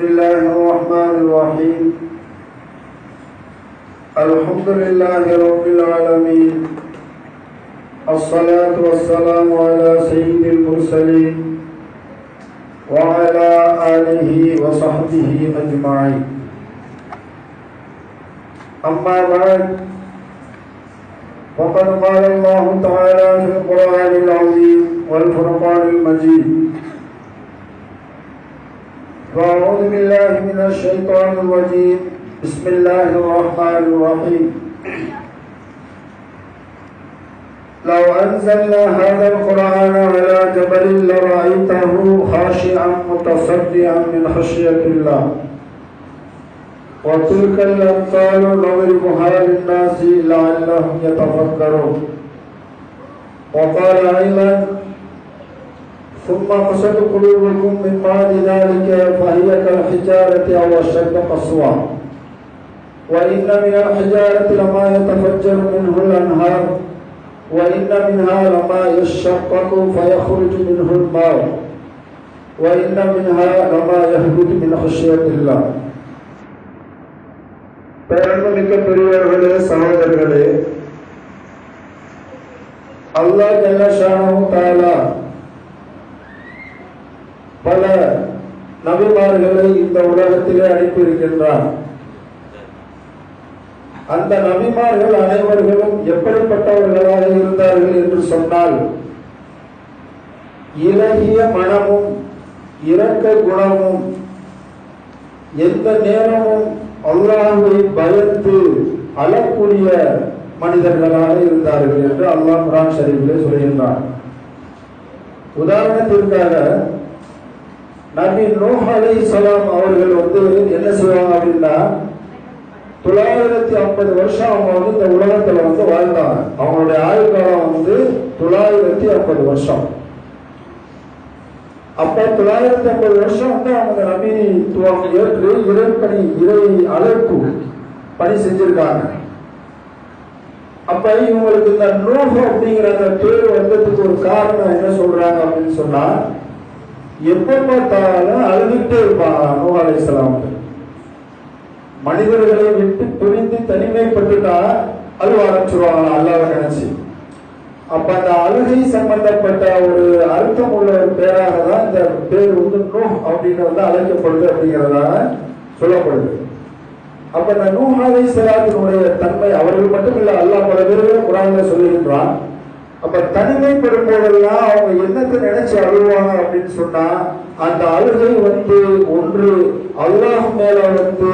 بسم الله الرحمن الرحيم. الحمد لله رب العالمين. الصلاة والسلام على سيد المرسلين وعلى آله وصحبه أجمعين. أما بعد فقد قال الله تعالى في القرآن العظيم والفرقان المجيد فأعوذ بالله من الشيطان الرجيم. بسم الله الرحمن الرحيم. لو أنزلنا هذا القرآن على جبل لرأيته خاشعا متصدعا من خشية الله. وتلك الأمثال نضربها للناس لعلهم يتفكرون. وقال أيضا ثم قست قلوبكم من بعد ذلك فهي كالحجارة أو أشد قسوة وإن من الحجارة لما يتفجر منه الأنهار وإن منها لما يشقق فيخرج منه الماء وإن منها لما يهبط من خشية الله பேரன்புமிக்க பெரியவர்களே சகோதரர்களே அல்லாஹ் ஜல்லஷானு தாலா பல நபிமார்களை இந்த உலகத்திலே அனுப்பியிருக்கின்றார். அந்த நபிமார்கள் அனைவர்களும் எப்படிப்பட்டவர்களாக இருந்தார்கள் என்று சொன்னால் இலகிய மனமும் இரக்க குணமும் எந்த நேரமும் அல்லாஹுவை பயந்து அழக்கூடிய மனிதர்களாக இருந்தார்கள் என்று அல்லாஹ் குரான் ஷரீஃபிலே சொல்கின்றார் உதாரணத்திற்காக நபி நூஹ் சலாம் அவர்கள் வந்து என்ன செய்வாங்க அப்படின்னா தொள்ளாயிரத்தி ஐம்பது வருஷம் அவங்க வந்து இந்த உலகத்துல வந்து வாழ்ந்தாங்க. அவங்களுடைய ஆயுள் காலம் வந்து தொள்ளாயிரத்தி ஐம்பது வருஷம். அப்ப தொள்ளாயிரத்தி ஐம்பது வருஷம் வந்து அவங்க நபித்துவம் ஏற்று இறைப்பணி இறை அழைப்பு பணி செஞ்சிருக்காங்க. அப்ப இவங்களுக்கு இந்த நூஹ் அப்படிங்கிற அந்த பேர் வந்ததுக்கு ஒரு காரணம் என்ன சொல்றாங்க அப்படின்னு சொன்னா எப்ப பார்த்தாலும் அழுதுகிட்டே இருப்பாங்க நூஹ் அலைஹிஸ்ஸலாம் மனிதர்களை விட்டு பிரிந்து தனிமைப்பட்டுட்டா அழுவ ஆரம்பிச்சிருவாங்களா அல்லாத நினைச்சு. அப்ப அந்த அழுகை சம்பந்தப்பட்ட ஒரு அர்த்தம் உள்ள ஒரு பேராக தான் இந்த பேர் வந்து நூ அப்படின்னு வந்து அழைக்கப்படுது அப்படிங்கிறதாக சொல்லப்படுது. அப்ப இந்த நூஹ் அலைஹிஸ்ஸலாத்தினுடைய தன்மை அவர்கள் மட்டும் இல்ல அல்லா பல பேர்கள் குரான்ல சொல்லுகின்றான் அப்ப தனிமைப்படும் போதெல்லாம் அவங்க என்னத்தை நினைச்சு அழுவாங்க அப்படின்னு சொன்னா அந்த அழுகை வந்து ஒன்று அல்லாஹ் மேல வந்து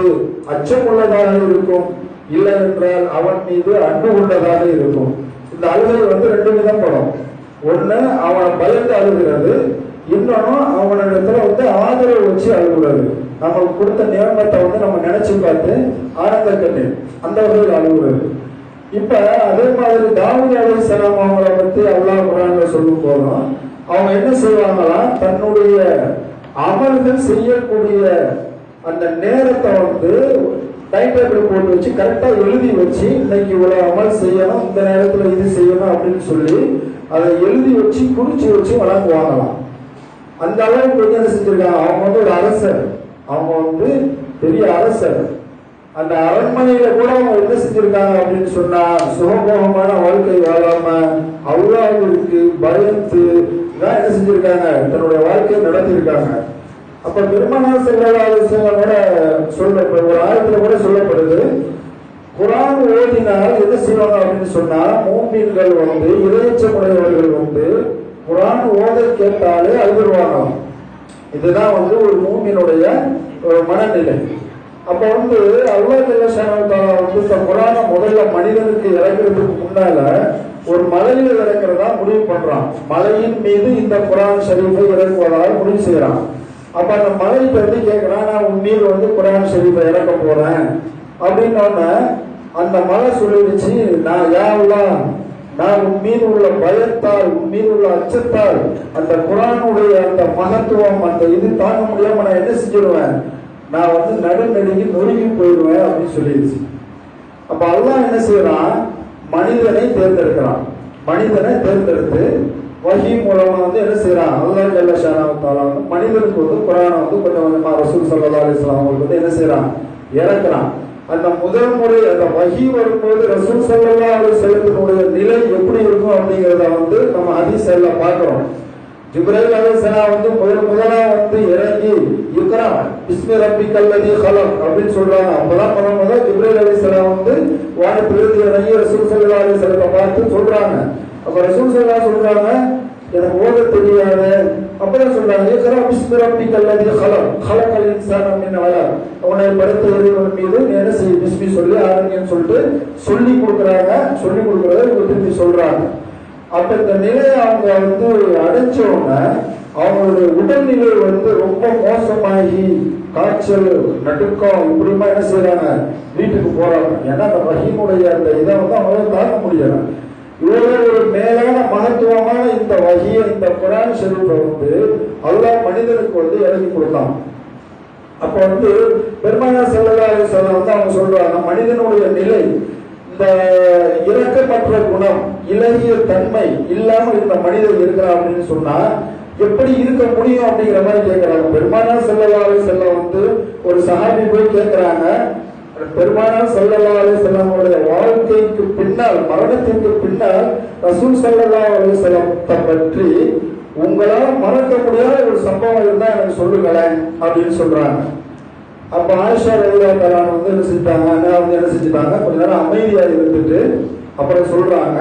அச்சமுள்ளதாக இருக்கும். இல்லை என்றால் அவன் மீது அன்பு கொண்டதாக இருக்கும். இந்த அழுகை வந்து ரெண்டு விதம் படம் ஒண்ணு அவனை பயந்து அழுகிறது. இன்னொன்னு அவனிடத்துல வந்து ஆதரவு வச்சு அழுகுறது. நமக்கு கொடுத்த நியமத்தை வந்து நம்ம நினைச்சு பார்த்து ஆனந்த கண்ணீர் அந்த வகையில் அழுகுறது. இப்ப அதே மாதிரி தாவூத் சலாம் அவங்களை பத்தி அல்லாஹ் குரான்ல சொல்லும் போதும் அவங்க என்ன செய்வாங்களா தன்னுடைய அமல்கள் செய்யக்கூடிய அந்த நேரத்தை வந்து டைம் டேபிள் போட்டு வச்சு கரெக்டா எழுதி வச்சு இன்னைக்கு இவ்வளவு அமல் செய்யணும் இந்த நேரத்துல இது செய்யணும் அப்படின்னு சொல்லி அதை எழுதி வச்சு குறிச்சு வச்சு வழங்குவாங்களாம் அந்த அளவுக்கு வந்து என்ன செஞ்சிருக்காங்க? அவங்க வந்து ஒரு அரசர். அவங்க வந்து பெரிய அரசர். அந்த அரண்மனையில கூட அவங்க என்ன செஞ்சிருக்காங்க அப்படின்னு சொன்னா சுகபோகமான வாழ்க்கை வாழாம அவ்வளவுக்கு பயந்து தான் என்ன செஞ்சிருக்காங்க? தன்னுடைய வாழ்க்கையை நடத்தியிருக்காங்க. அப்ப பெருமனார் செல்லவாத கூட சொல்ல ஒரு ஆயத்துல கூட சொல்லப்படுது. குரான் ஓதினால் என்ன செய்வாங்க அப்படின்னு சொன்னா மூமீன்கள் வந்து இறைச்சமுடையவர்கள் வந்து குரான் ஓத கேட்டாலே அழுதுருவாங்க இதுதான் வந்து ஒரு மூமினுடைய மனநிலை. அப்ப வந்து அல்லாஹ் ஜல்லஷானு வந்து இந்த குரான முதல்ல மனிதனுக்கு இறங்குறதுக்கு முன்னால ஒரு மலையில் இறங்குறதா முடிவு பண்றான். மலையின் மீது இந்த குரான் ஷரீஃபை இறங்குவதாக முடிவு செய்யறான் அப்ப அந்த மலையிட்ட வந்து கேட்கிறான் நான் உன் மீது வந்து குரான் ஷரீஃபை இறக்க போறேன். அப்படின்னோடனே அந்த மலை சொல்லிடுச்சு நான் யாவெல்லாம் நான் உன் மீது உள்ள பயத்தால் உன் மீது உள்ள அச்சத்தால் அந்த குரானுடைய அந்த மகத்துவம் அந்த இது தாங்க முடியாம நான் என்ன செஞ்சிருவேன் நான் வந்து நடுநடுங்கி நொறுங்கி போயிடுவேன் அப்படின்னு சொல்லிடுச்சு. அப்ப அல்லாஹ் என்ன செய்யறான்? மனிதனை தேர்ந்தெடுக்கிறான். மனிதனை தேர்ந்தெடுத்து வகி மூலமா வந்து என்ன செய்யறான்? அல்லாஹ் ஜல்ல மனிதனுக்கு வந்து குரானை வந்து கொஞ்சம் கொஞ்சமா ரசூல் சல்லா அலிஸ்லாம் அவங்களுக்கு வந்து என்ன செய்யறான்? இறக்குறான். அந்த முதல் முறை அந்த வகி வரும்போது ரசூல் சல்லா அலிஸ்லத்தினுடைய நிலை எப்படி இருக்கும் அப்படிங்கிறத வந்து நம்ம அதிசயில எல்லாம் பார்க்கிறோம். ஜிப்ரேல் அலைஹிஸ்ஸலாம் வந்து முதல் முதலா வந்து இறங்கி இக்ரா பிஸ்மி ரப்பிக்கல் லதி கலம் அப்படின்னு சொல்றாங்க. அப்பதான் முதல் முதல் ஜிப்ரேல் அலைஹிஸ்ஸலாம் வந்து வானத்திலிருந்து இறங்கி ரசூல் சல்லா அலைஹி பார்த்து சொல்றாங்க. அப்ப ரசூல் சல்லா சொல்றாங்க எனக்கு ஓத தெரியாது. அப்பதான் சொல்றாங்க இக்ரா பிஸ்மி ரப்பிக்கல் லதி ஹலக் ஹலக்கல் இன்சான மின் அலக் உன்னை படைத்த இறைவன் மீது என்ன செய்ய பிஸ்மி சொல்லி ஆரம்பின்னு சொல்லிட்டு சொல்லி கொடுக்குறாங்க. சொல்லி கொடுக்குறத திருப்பி சொல்றாங்க. அப்ப இந்த நிலையை அவங்க வந்து அடைஞ்ச அவங்களுடைய உடல்நிலை வந்து ரொம்ப மோசமாகி காய்ச்சல் நடுக்கம் இப்படிமா என்ன செய்யறாங்க வீட்டுக்கு போறாங்க. ஏன்னா அந்த வகியினுடைய அந்த இதை வந்து அவங்களால தாக்க முடியல. இவ்வளவு ஒரு மேலான மகத்துவமான இந்த வகையை இந்த குரான் செல்வத்தை வந்து அதெல்லாம் மனிதனுக்கு வந்து இறங்கி கொடுத்தான். அப்ப வந்து பெருமானா செல்லல்லா சொல்ல வந்து அவங்க சொல்றாங்க மனிதனுடைய நிலை இந்த இரக்கமற்ற குணம் இலகிய தன்மை இல்லாமல் இந்த மனிதன் இருக்கிறான் அப்படின்னு சொன்னா எப்படி இருக்க முடியும் அப்படிங்கிற மாதிரி கேட்கிறாங்க. பெருமானா செல்லல்லா செல்ல வந்து ஒரு சகாபி போய் கேட்கிறாங்க. பெருமானா செல்லல்லா செல்லமுடைய வாழ்க்கைக்கு பின்னால் மரணத்திற்கு பின்னால் ரசூல் சல்லல்லா செல்லத்தை பற்றி உங்களால் மறக்க முடியாத ஒரு சம்பவம் இருந்தா எனக்கு சொல்லுங்களேன் அப்படின்னு சொல்றாங்க. அப்ப ஆயிஷா ரலியா தலான் வந்து என்ன செஞ்சாங்க அண்ணா வந்து என்ன செஞ்சுட்டாங்க? கொஞ்ச நேரம் அமைதியா இருந்துட்டு அப்புறம் சொல்றாங்க.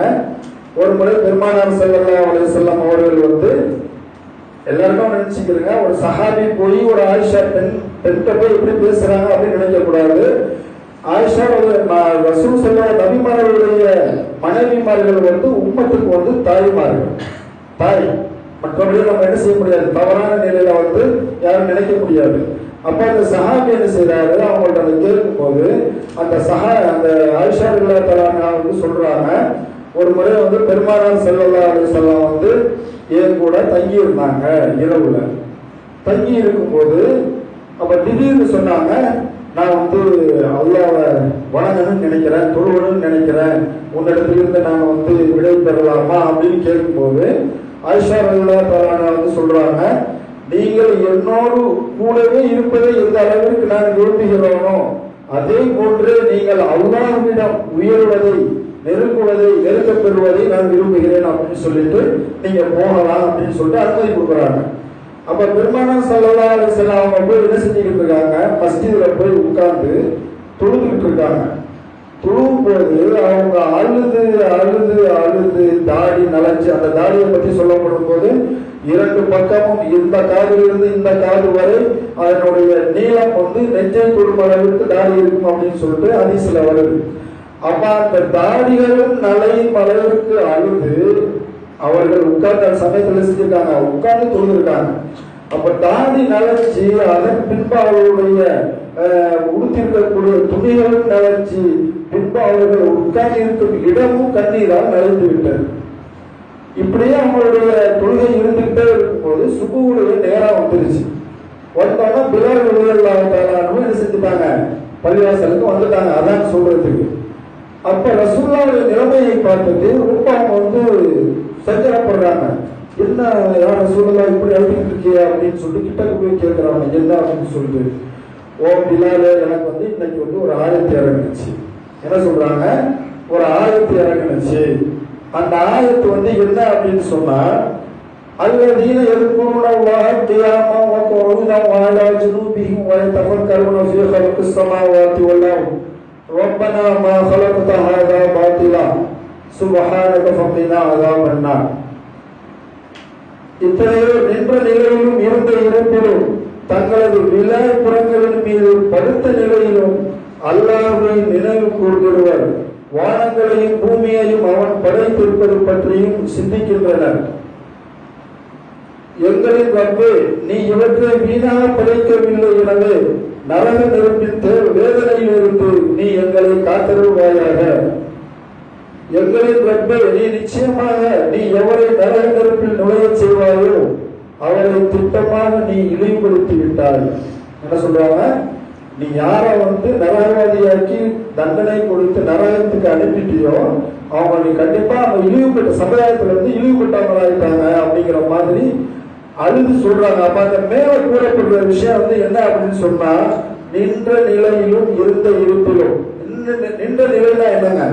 ஒரு முறை பெருமானார் செல்லல்லா அலைஹி செல்லம் அவர்கள் வந்து எல்லாருக்கும் நினைச்சுக்கிறேங்க ஒரு சஹாபி போய் ஒரு ஆயிஷா பெண் பெண்கிட்ட போய் எப்படி பேசுறாங்க அப்படின்னு நினைக்கக்கூடாது ஆயிஷா ஒரு ரசூல் செல்ல நபிமார்களுடைய மனைவிமார்கள் வந்து உம்மத்துக்கு வந்து தாய்மார்கள். தாய். மற்றபடியும் நம்ம என்ன செய்ய முடியாது? தவறான நிலையில வந்து யாரும் நினைக்க முடியாது. அப்ப அந்த சஹாபி என்ன செய்யறாரு அவங்கள்ட்ட அதை கேட்கும் போது அந்த சஹா அந்த ஆயிஷா இல்லா வந்து சொல்றாங்க ஒரு முறை வந்து பெருமானார் செல்லல்லா அலிசல்லாம் வந்து என் கூட தங்கி இருந்தாங்க இரவுல. தங்கி இருக்கும்போது அப்ப திடீர்னு சொன்னாங்க நான் வந்து அல்லாவை வணங்கணும்னு நினைக்கிறேன் தொழுவணும்னு நினைக்கிறேன். உன்னிடத்திலிருந்து நாங்கள் வந்து விடை பெறலாமா? அப்படின்னு கேட்கும்போது ஆயிஷா ரல்லா தலானா வந்து சொல்றாங்க நீங்கள் என்னோடு கூடவே இருப்பதை எந்த அளவிற்கு நான் விரும்புகிறோனோ அதே போன்று நீங்கள் அல்லாஹ்விடம் உயர்வதை நெருங்குவதை நெருக்கப் பெறுவதை நான் விரும்புகிறேன் அப்படின்னு சொல்லிட்டு நீங்க போகலாம் அப்படின்னு சொல்லிட்டு அனுமதி கொடுக்குறாங்க. அப்ப பெருமான சல்லா அலிஸ்லாம் அவங்க போய் என்ன செஞ்சுக்கிட்டு இருக்காங்க? மஸ்ஜிதுல போய் உட்கார்ந்து தொழுதுகிட்டு இருக்காங்க. தொழுவும் அவங்க அழுது அழுது அழுது தாடி நலஞ்சு அந்த தாடியை பற்றி சொல்லப்படும் போது இரண்டு பக்கமும் இந்த காதிலிருந்து இந்த காது வரை அதனுடைய நீளம் வந்து நெஞ்சை தொடும் அளவிற்கு தாடி இருக்கும் அப்படின்னு சொல்லிட்டு அதிசல வருது. அப்ப அந்த தாடிகளும் நலையும் அளவிற்கு அழுது அவர்கள் உட்கார்ந்த சமயத்தில் செஞ்சிருக்காங்க உட்கார்ந்து தொழுதுருக்காங்க அப்ப தாடி நனைச்சு அதன் பின்பு அவர்களுடைய உடுத்திருக்கக்கூடிய துணிகளும் நனைச்சு பின்பு அவர்கள் உட்கார்ந்து இருக்கும் இடமும் கண்ணீரால் நனைந்து விட்டது. இப்படியே அவங்களுடைய தொழுகை இருந்துகிட்டே இருக்கும்போது சுபுவுடைய நேரம் வந்துருச்சு. வந்தோன்னா பிலால் விழுதல்லாத்தாலும் என்ன செஞ்சுட்டாங்க? பள்ளிவாசலுக்கு வந்துட்டாங்க. அதான் சொல்றதுக்கு. அப்ப ரசூல்லாவுடைய நிலைமையை பார்த்துட்டு ரொம்ப அவங்க வந்து சஞ்சலப்படுறாங்க. என்ன யார் ரசூல்லா இப்படி அழுத்திட்டு இருக்கியா? அப்படின்னு சொல்லிட்டு கிட்ட போய் கேட்கிறாங்க. என்ன? அப்படின்னு சொல்லிட்டு. ஓ பிலால எனக்கு வந்து இன்னைக்கு வந்து ஒரு ஆயத்தை இறங்குச்சு. என்ன சொல்றாங்க ஒரு ஆயத்து இறங்குனுச்சு அந்த ஆயத்து வந்து என்ன அப்படின்னு சொன்னா الذين يذكرون الله قياما وقعودا وعلى جنوبهم ويتفكرون في خلق السماوات والارض ربنا ما خلقت هذا باطلا سبحانك فقنا عذاب النار இத்தனையோ நின்ற நிலையிலும் இருந்த இருப்பிலும் தங்களது விழாப்புறங்களின் மீது படுத்த நிலையிலும் அல்லாஹுவை நினைவு கூறுகிறவர் வானங்களையும் பூமியையும் அவன் படைத்திருப்பது பற்றியும் சிந்திக்கின்றனர். எங்களின் வந்து நீ இவற்றை வீணாக படைக்கவில்லை எனவே நரக நெருப்பின் வேதனையில் வேதனையிலிருந்து நீ எங்களை காத்தருள்வாயாக. எங்களின் ரப்பே நீ நிச்சயமாக நீ எவரை நரக நெருப்பில் நுழையச் செய்வாயோ அவரை திட்டமாக நீ இழிவுபடுத்தி விட்டாய் என்ன சொல்றாங்க? நீ யாரை வந்து நரகவாதியாக்கி தண்டனை கொடுத்து நரகத்துக்கு அனுப்பிட்டியோ அவங்க நீ கண்டிப்பா அவங்க இழிவுபட்ட சமுதாயத்துல இருந்து இழிவுபட்டவங்களாயிட்டாங்க அப்படிங்கிற மாதிரி அழுது சொல்றாங்க. அப்ப அந்த மேல கூறப்படுற விஷயம் வந்து என்ன அப்படின்னு சொன்னா நின்ற நிலையிலும் இருந்த இருப்பிலும். நின்ற- நின்ற நிலைனா என்னங்க?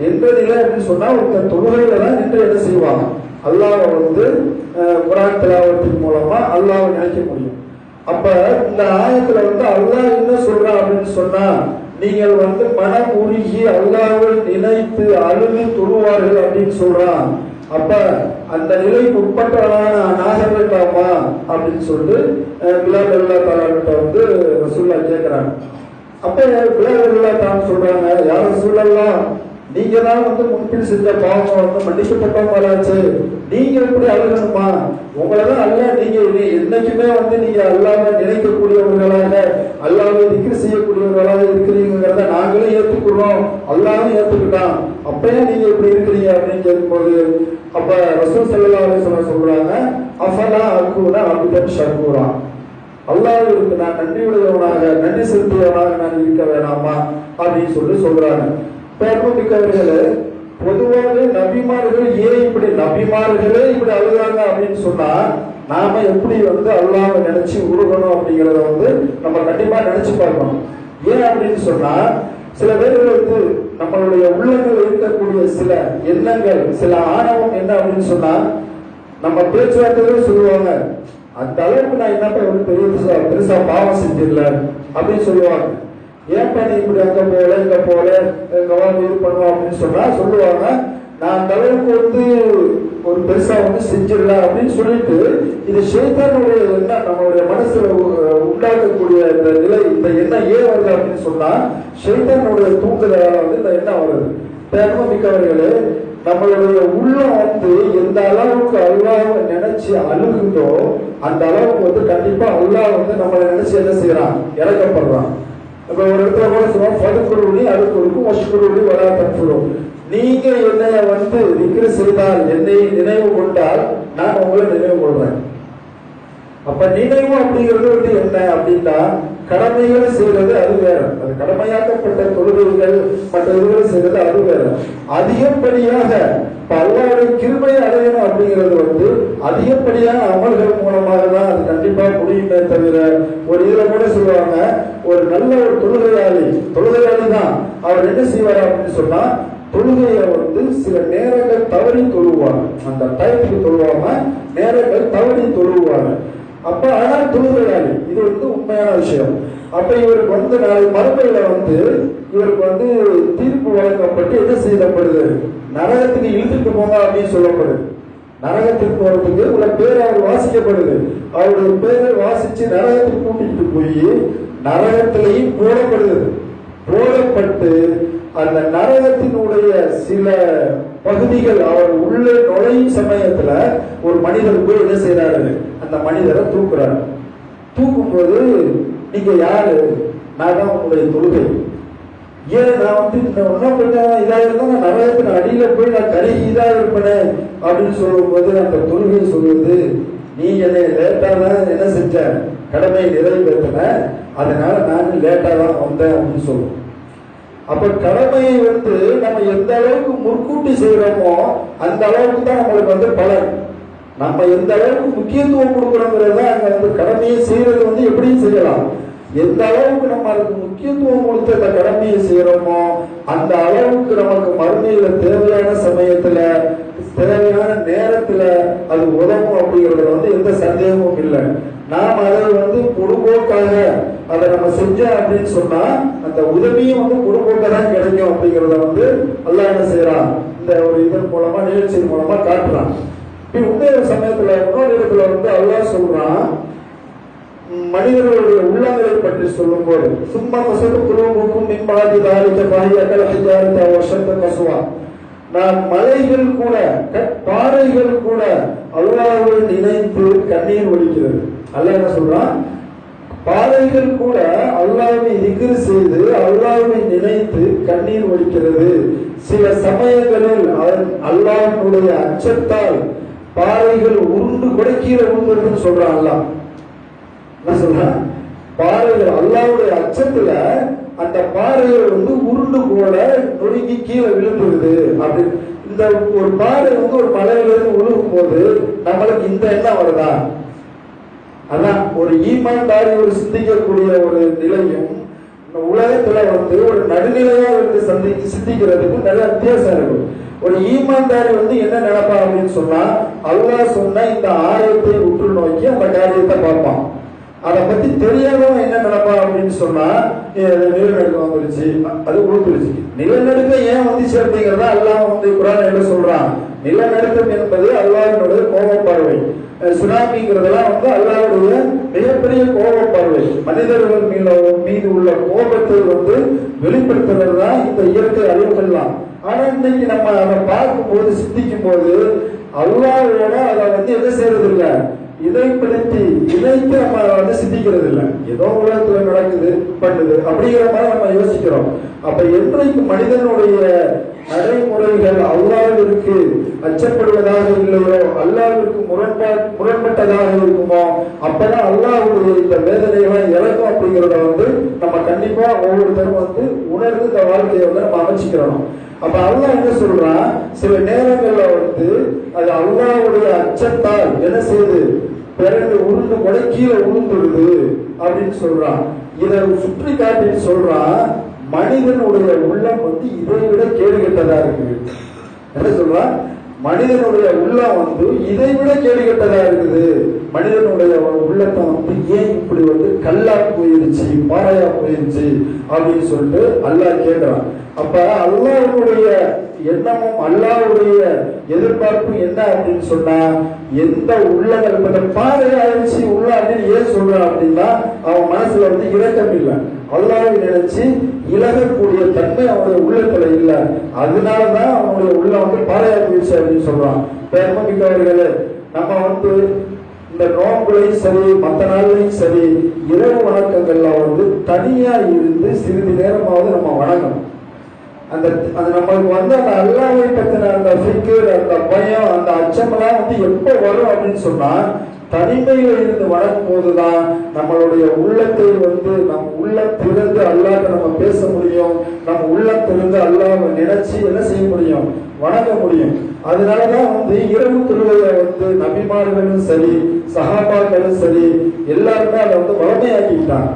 நின்ற நிலை அப்படின்னு சொன்னா ஒருத்தர் தொழுகையில தான் நின்று என்ன செய்வாங்க அல்லாவை வந்து குரான் திலாவத்தின் மூலமா அல்லாவை நினைக்க முடியும். அப்ப இந்த ஆயத்துல வந்து அல்லாஹ் என்ன சொல்றான் அப்படின்னு சொன்னா நீங்கள் வந்து மனம் உருகி அல்லாவை நினைத்து அழுது தொழுவார்கள் அப்படின்னு சொல்றான். அப்ப அந்த நிலைக்கு உட்பட்டவனான நாக வேண்டாமா அப்படின்னு சொல்லிட்டு அஹ், பிலால் அல்லா வந்து ரசூல்லா கேட்கிறாங்க அப்ப பிலால் அல்லா தான் சொல்றாங்க யாரும் சொல்லலாம் நீங்க தான் வந்து முன்பின் செஞ்ச பாவம் வந்து மன்னிக்கப்பட்டவங்களாச்சு. நீங்க எப்படி அழுகணுமா உங்களதான் அல்ல நீங்க என்னைக்குமே வந்து நீங்க அல்லாம நினைக்கக்கூடியவர்களாக அல்லாவை திக்ரு செய்யக்கூடியவர்களாக இருக்கிறீங்கிறத நாங்களே ஏத்துக்கிறோம் அல்லாவும் ஏத்துக்கிட்டான். அப்பயே நீங்க இப்படி இருக்கிறீங்க அப்படின்னு கேட்கும்போது அப்ப ரசூல் செல்லா அலைஹி சொல்றாங்க அஃபலா அக்கூட அப்தன் ஷக்கூரா அல்லாவிற்கு நான் நன்றி நன்றியுடையவனாக நன்றி செலுத்தியவனாக நான் இருக்க வேணாமா? அப்படின்னு சொல்லி சொல்றாங்க. பெருமிக்கவர்களே பொதுவாக நபிமார்கள் ஏன் இப்படி நபிமார்களே இப்படி அழுதாங்க அப்படின்னு சொன்னா நாம எப்படி வந்து அல்லாஹ்வை நினைச்சு உருகணும் அப்படிங்கறத வந்து நம்ம கண்டிப்பா நினைச்சு பார்க்கணும். ஏன் அப்படின்னு சொன்னா சில பேர்கள் வந்து நம்மளுடைய உள்ளங்கள் இருக்கக்கூடிய சில எண்ணங்கள் சில ஆணவம் என்ன அப்படின்னு சொன்னா நம்ம பேச்சுவார்த்தையில சொல்லுவாங்க அந்த அளவுக்கு நான் என்னப்பா பெரிய பெருசா பாவம் செஞ்சிடல அப்படின்னு சொல்லுவாங்க. ஏன் நீ இப்படி அங்க போல இங்க போல இங்க வந்து இது பண்ணுவோம் அப்படின்னு சொன்னா சொல்லுவாங்க நான் அந்த அளவுக்கு வந்து ஒரு பெருசா வந்து செஞ்சிடல அப்படின்னு சொல்லிட்டு இது சேத்தானுடைய என்ன நம்மளுடைய மனசுல உண்டாக்கக்கூடிய இந்த நிலை இந்த எண்ணம் ஏன் வருது அப்படின்னு சொன்னா சேத்தானுடைய தூண்டுதலால வந்து இந்த எண்ணம் வருது. தேர்ம மிக்கவர்களே நம்மளுடைய உள்ளம் வந்து எந்த அளவுக்கு அல்லாஹ்வை நினைச்சு அழுகுதோ அந்த அளவுக்கு வந்து கண்டிப்பா அல்லாஹ் வந்து நம்மளை நினைச்சு என்ன செய்யறான் இறக்கப்படுறான். இப்போ ஒரு இடத்துல கூட சொல்லுவோம் பதுக்குருணி அதுக்குருக்கும் வசுக்குருணி வரா தப்புரும் நீங்க என்னைய வந்து விக்கிர செய்தால் என்னை நினைவு கொண்டால் நான் உங்களை நினைவு கொள்றேன் அப்ப நினைவு அப்படிங்கிறது வந்து என்ன அப்படின்னா கடமைகள் செய்வது அது வேற. அது கடமையாக்கப்பட்ட தொழுகைகள் மற்ற இதுகளை அது வேற. அதிகப்படியாக பல்லாவுடைய அல்லாவுடைய கிருபையை அடையணும் அப்படிங்கிறது வந்து அதிகப்படியான அமல்கள் மூலமாக தான் அது கண்டிப்பா முடியுமே தவிர ஒரு இதுல கூட சொல்லுவாங்க ஒரு நல்ல ஒரு தொழுகையாளி தொழுகையாளி தான். அவர் என்ன செய்வார் அப்படின்னு சொன்னா தொழுகையை வந்து சில நேரங்கள் தவறி தொழுவாங்க அந்த டைத்துக்கு தொழுவாம நேரங்கள் தவறி தொழுவாங்க அப்ப ஆனால் தொழுகையாளி இது வந்து உண்மையான விஷயம். அப்ப இவருக்கு வந்து நாளை மறுமையில வந்து இவருக்கு வந்து தீர்ப்பு வழங்கப்பட்டு என்ன செய்யப்படுது? நரகத்துக்கு இழுத்துட்டு போங்க அப்படின்னு சொல்லப்படுது. நரகத்துக்கு போறதுக்கு உள்ள பேர் அவர் வாசிக்கப்படுது. அவருடைய பேரை வாசிச்சு நரகத்துக்கு கூட்டிட்டு போய் நரகத்திலையும் போடப்படுது போடப்பட்டு அந்த நரகத்தினுடைய சில பகுதிகள் அவர் உள்ளே நுழையும் சமயத்துல ஒரு மனிதர் போய் என்ன செய்யறாரு அந்த மனிதரை தூக்குறாரு. தூக்கும் போது நீங்க யாரு? நான் தான் உங்களுடைய தொழுகை. ஏன் நான் வந்து இந்த ஒன்றும் கொஞ்சம் இதா இருந்தா நான் நரகத்தின் அடியில போய் நான் கருகி இதா இருப்பேனே. அப்படின்னு சொல்லும்போது அந்த தொழுகை சொல்லுது. நீ என்னை லேட்டா தான் என்ன செஞ்ச? கடமை நிறைவேற்றின. அதனால நான் லேட்டா தான் வந்தேன் அப்படின்னு சொல்லுவோம் அப்ப கடமையை வந்து நம்ம எந்த அளவுக்கு முற்கூட்டி செய்யறோமோ அந்த அளவுக்கு தான் நம்மளுக்கு வந்து பலன். நம்ம எந்த அளவுக்கு முக்கியத்துவம் கொடுக்கறோங்கிறது தான் அங்க வந்து கடமையை செய்யறது வந்து எப்படியும் செய்யலாம். எந்த அளவுக்கு நம்ம அதுக்கு முக்கியத்துவம் கொடுத்து அந்த கடமையை செய்யறோமோ அந்த அளவுக்கு நமக்கு மறுமையில தேவையான சமயத்துல தேவையான நேரத்துல அது உதவும் அப்படிங்கறதுல வந்து எந்த சந்தேகமும் இல்லை. நாம் அதை வந்து பொதுபோக்காக அதை நம்ம செஞ்சோம் அப்படின்னு சொன்னா அந்த உதவியும் வந்து குடும்பத்தை தான் கிடைக்கும் அப்படிங்கறத வந்து அல்லா என்ன செய்யறான் இந்த ஒரு இதன் மூலமா நிகழ்ச்சியின் மூலமா காட்டுறான். இப்ப உண்மைய சமயத்துல இன்னொரு இடத்துல வந்து அல்லாஹ் சொல்றான் மனிதர்களுடைய உள்ளங்களை பற்றி சொல்லும் போது சும்மா கசப்பு குருவுக்கும் மின்பாதி தாரிக்க பாரிய கலஹிஜாரித்த வருஷத்த கசுவா. நான் மலைகள் கூட பாறைகள் கூட அல்லாவுடன் நினைத்து கண்ணீர் ஒழிக்கிறது அல்ல என்ன சொல்றான்? பாறைகள் கூட அல்லாவை திக்ர் செய்து அல்லாவை நினைத்து கண்ணீர் ஒழிக்கிறது சில சமயங்களில் அவன் அச்சத்தால் பாறைகள் உருண்டு கூட கீழே சொல்றான் அல்லாஹ். என்ன சொல்றான்? பாறைகள் அல்லாவுடைய அச்சத்துல அந்த பாறைகள் வந்து உருண்டு போல நொறுங்கி கீழே விழுந்துருது. அப்படி இந்த ஒரு பாறை வந்து ஒரு மலையிலிருந்து உருகும் போது நம்மளுக்கு இந்த எண்ணம் வருதா? அதான் ஒரு ஈமான்தாரி ஒரு சிந்திக்கக்கூடிய ஒரு நிலையும் உலகத்துல வந்து ஒரு நடுநிலையா இருந்து சந்தி சிந்திக்கிறதுக்கு நிறைய வித்தியாசம் இருக்கும் ஒரு ஈமான்தாரி வந்து என்ன நினைப்பா அப்படின்னு சொன்னா அல்லாஹ் சொன்ன இந்த ஆயத்தை உற்று நோக்கி அந்த காரியத்தை பார்ப்பான். அதை பத்தி தெரியாதவன் என்ன நினைப்பான் அப்படின்னு சொன்னா நிலநடுக்கம் வந்துருச்சு. அது உழுந்துருச்சு நிலநடுக்கம் ஏன் வந்துச்சு அப்படிங்கறத அல்லாஹ் வந்து குரான் என்ன சொல்றான்? நிலநடுக்கம் என்பது அல்லாஹினுடைய கோப பார்வை சுனாமிங்கிறதெல்லாம் வந்து அல்லாவுடைய மிகப்பெரிய கோப பார்வை மனிதர்கள் மீது மீது உள்ள கோபத்தை வந்து வெளிப்படுத்துறது தான் இந்த இயற்கை அழிவுகள்லாம் ஆனா இன்னைக்கு நம்ம அதை பார்க்கும்போது சிந்திக்கும் போது அல்லாவோட அதை வந்து என்ன செய்யறது இல்லை இதைப்படுத்தி இதைக்கு நம்ம வந்து சிந்திக்கிறது இல்லை ஏதோ உலகத்துல நடக்குது பண்ணுது அப்படிங்கிற மாதிரி நம்ம யோசிக்கிறோம். அப்ப என்றைக்கு மனிதனுடைய நடைமுறைகள் அல்லாவிற்கு அச்சப்படுவதாக இல்லையோ அல்லாவிற்கு முரண்பா முரண்பட்டதாக இருக்குமோ அப்பதான் அல்லாவுடைய இந்த வேதனைகளை இறக்கும் அப்படிங்கிறத வந்து நம்ம கண்டிப்பா ஒவ்வொருத்தரும் வந்து உணர்ந்து இந்த வாழ்க்கையை வந்து நம்ம அமைச்சுக்கிறோம் அப்ப அல்லா என்ன சொல்றான்? சில நேரங்கள்ல வந்து அது அல்லாவுடைய அச்சத்தால் என்ன செய்யுது? பிறகு உருண்டு கூட கீழே உருந்துடுது அப்படின்னு சொல்றான். இதை சுற்றி காட்டி சொல்றான் மனிதனுடைய உள்ளம் வந்து இதை விட கேடு கெட்டதா இருக்குது. என்ன சொல்றான் மனிதனுடைய உள்ளம் வந்து இதை விட கேடு கெட்டதா இருக்குது. மனிதனுடைய உள்ளத்தை வந்து ஏன் இப்படி வந்து கல்லா போயிருச்சு பாறையா போயிருச்சு அப்படின்னு சொல்லிட்டு அல்லாஹ் கேட்கிறான். அப்ப அல்லாவுடைய எண்ணமும் அல்லாவுடைய எதிர்பார்ப்பு என்ன அப்படின்னு சொன்னா எந்த உள்ளங்கள் இப்ப பாதையை அழிச்சு உள்ள அப்படின்னு ஏன் சொல்றான் அப்படின்னா அவன் மனசுல வந்து இரக்கம் இல்லை. அல்லாவை நினைச்சு இழகக்கூடிய தன்மை அவனுடைய உள்ளத்துல இல்லை. அதனாலதான் அவனுடைய உள்ள வந்து பாதையா போயிடுச்சு அப்படின்னு சொல்றான். பெருமமிக்கவர்களே நம்ம வந்து இந்த நோன்புலையும் சரி மற்ற நாள்லையும் சரி இரவு வணக்கங்கள்ல வந்து தனியா இருந்து சிறிது நேரமாவது நம்ம வணங்கணும். அந்த அது நம்மளுக்கு வந்து அந்த அல்லாவை பத்தின அந்த ஃபிக்கர் அந்த பயம் அந்த அச்சமெல்லாம் வந்து எப்போ வரும் அப்படின்னு சொன்னா தனிமையில் இருந்து வளரும் போதுதான் நம்மளுடைய உள்ளத்தை வந்து நம் உள்ளத்திலிருந்து திறந்து நம்ம பேச முடியும். நம்ம உள்ளத்திலிருந்து அல்லாம அல்லாஹ் நினைச்சு என்ன செய்ய முடியும்? வணங்க முடியும். அதனாலதான் வந்து இரவு தொழுகையை வந்து நபிமார்களும் சரி சகாபாக்களும் சரி எல்லாருமே அதை வந்து வளமையாக்கிட்டாங்க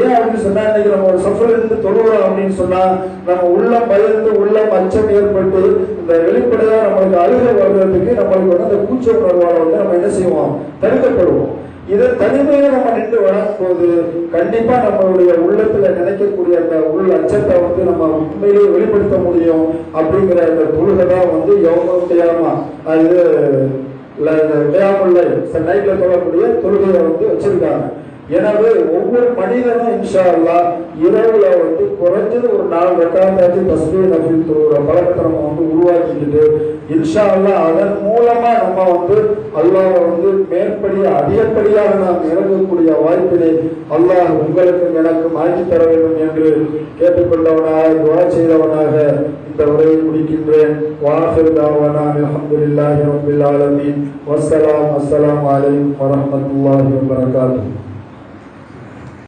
ஏன் அப்படின்னு சொன்னா இன்னைக்கு நம்ம ஒரு சஃபர் இருந்து தொழுகிறோம் அப்படின்னு சொன்னா நம்ம உள்ள பயந்து உள்ள அச்சம் ஏற்பட்டு இந்த வெளிப்படையா நம்மளுக்கு அழுகை வருவதற்கு நம்மளுக்கு வந்து அந்த கூச்ச உணர்வால வந்து நம்ம என்ன செய்வோம்? தடுக்கப்படுவோம். இதை தனிமையில நம்ம நின்று வழங்கும் போது கண்டிப்பா நம்மளுடைய உள்ளத்துல நினைக்கக்கூடிய அந்த உள் அச்சத்தை வந்து நம்ம உண்மையிலேயே வெளிப்படுத்த முடியும் அப்படிங்கிற அந்த தொழுகை தான் வந்து எவ்வளவு செய்யாமா அது வேயாமுல்லை நைட்ல தொழக்கூடிய தொழுகையை வந்து வச்சிருக்காங்க. எனவே ஒவ்வொரு மனிதனும் இன்ஷா அல்லாஹ் இரவுல வந்து குறைஞ்சது ஒரு நாலு ரெக்கார்டாச்சு தஸ்மீர் நபில் தொழுகிற பழக்கத்தை நம்ம வந்து உருவாக்கிக்கிட்டு இன்ஷா அல்லாஹ் அதன் மூலமா நம்ம வந்து அல்லாஹ் வந்து மேற்படியா அதிகப்படியாக நாம் இறங்கக்கூடிய வாய்ப்பினை அல்லாஹ் உங்களுக்கும் எனக்கும் ஆக்கி தர வேண்டும் என்று கேட்டுக்கொண்டவனாக துவா செய்தவனாக இந்த உரையை முடிக்கின்றேன். வாஹிர் தாவானா அல்ஹம்துலில்லாஹி ரப்பில் ஆலமீன். வசலாம் அஸ்ஸலாமு அலைக்கும் வரஹ்மத்துல்லாஹி வபரகாத்துஹு.